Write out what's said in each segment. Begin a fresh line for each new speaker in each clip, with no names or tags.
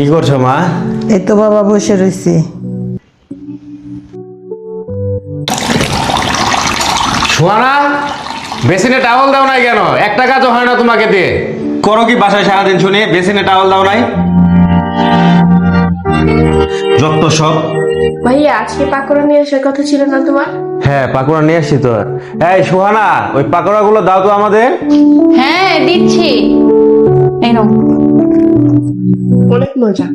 কি করছ মা?
এই তো বাবা বসে রয়েছি
সোয়ানা বেসিনে টাওয়াল দাও নাই কেন? একটা কাজও হয় না তোমাকে দিয়ে।
করো কি বাসায় সারাদিন শুনে বেসিনে টাওয়াল দাও নাই? যত সব।
ভাইয়া আজকে পাকোড়া নিয়ে আসার কথা ছিল না তোমার?
হ্যাঁ পাকোড়া নিয়ে আসছি তো। এই সোহানা ওই পাকোড়া গুলো দাও তো আমাদের।
হ্যাঁ দিচ্ছি। এই নাও।
অনেক মজা।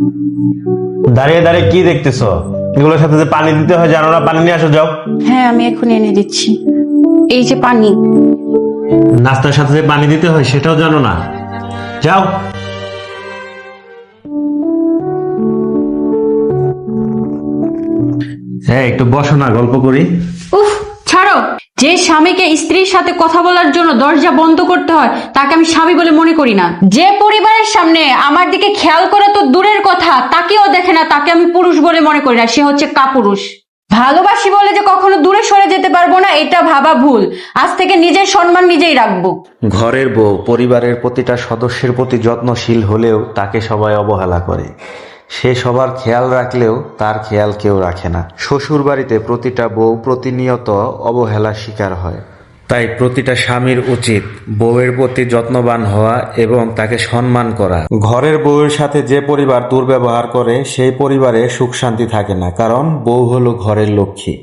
দাঁড়িয়ে দাঁড়িয়ে কি দেখতেছো? এগুলোর সাথে যে পানি দিতে হয় জানো না? পানি নিয়ে আসো যাও।
হ্যাঁ আমি এখন এনে দিচ্ছি। এই যে পানি।
নাস্তার সাথে যে পানি দিতে হয় সেটাও জানো না। যাও। হ্যাঁ একটু বসো না গল্প করি।
উফ ছাড়ো। যে স্বামীকে স্ত্রীর সাথে কথা বলার জন্য দরজা বন্ধ করতে হয়, তাকে আমি স্বামী বলে মনে করি না। যে পরিবারের সামনে আমার দিকে খেয়াল করা তো দূরের কথা, তাকেও দেখে না, তাকে আমি পুরুষ বলে মনে করি না, সে হচ্ছে কাপুরুষ। ভালোবাসি বলে যে কখনো দূরে সরে যেতে পারব না, এটা ভাবা ভুল। আজ থেকে নিজের সম্মান নিজেই রাখব।
ঘরের বউ পরিবারের প্রতিটা সদস্যের প্রতি যত্নশীল হলেও তাকে সবাই অবহেলা করে। সে সবার খেয়াল রাখলেও তার খেয়াল কেউ রাখে না। শ্বশুর বাড়িতে প্রতিটা বউ প্রতিনিয়ত অবহেলার শিকার হয়। তাই প্রতিটা স্বামীর উচিত বউয়ের প্রতি যত্নবান হওয়া এবং তাকে সম্মান করা। ঘরের বউয়ের সাথে যে পরিবার দুর্ব্যবহার করে সেই পরিবারে সুখ শান্তি থাকে না কারণ বউ হলো ঘরের লক্ষ্মী।